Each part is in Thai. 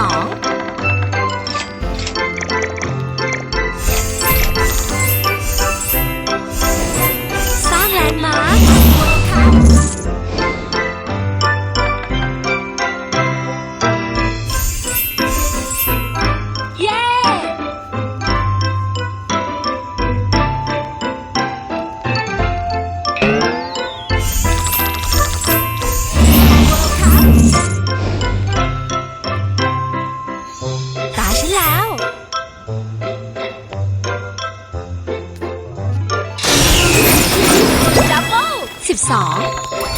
哦 Yeah.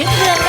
Привет,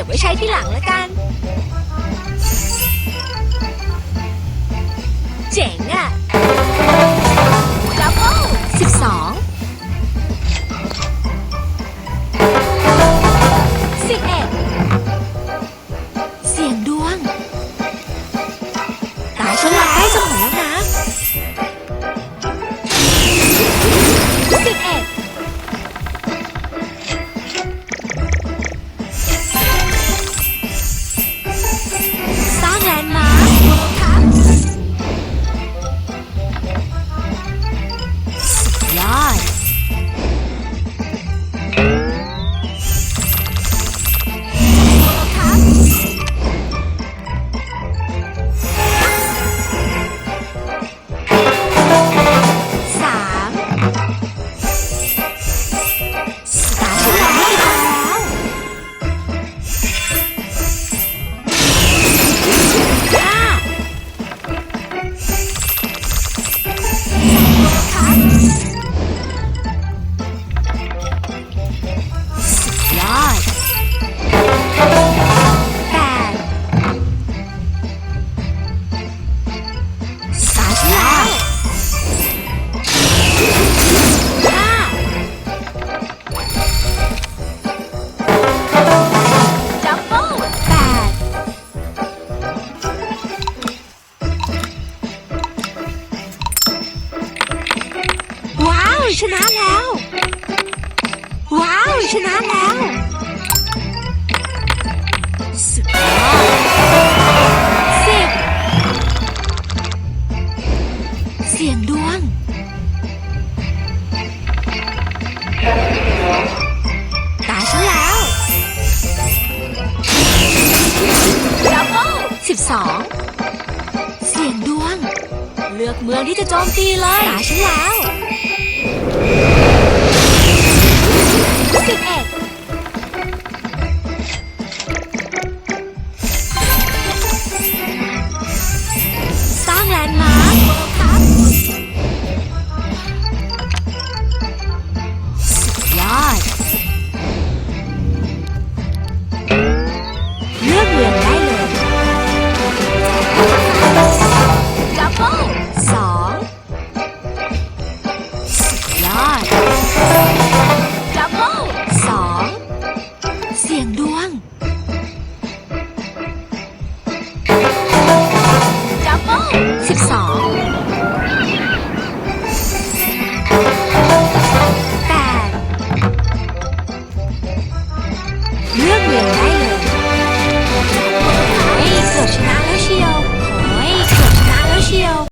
ก็บไว้ใช้ที่หลังละกัน เจ๋งอะ่ะ ยอด ชนะแล้ว ว้าว ชนะแล้วสุดยอดสิบเสียงดวง ตายฉันแล้วดับเบิสิบสองเสียงดวง เลือกเมืองที่จะโจมตีเลยตายฉันแล้ว สิบเอ็ด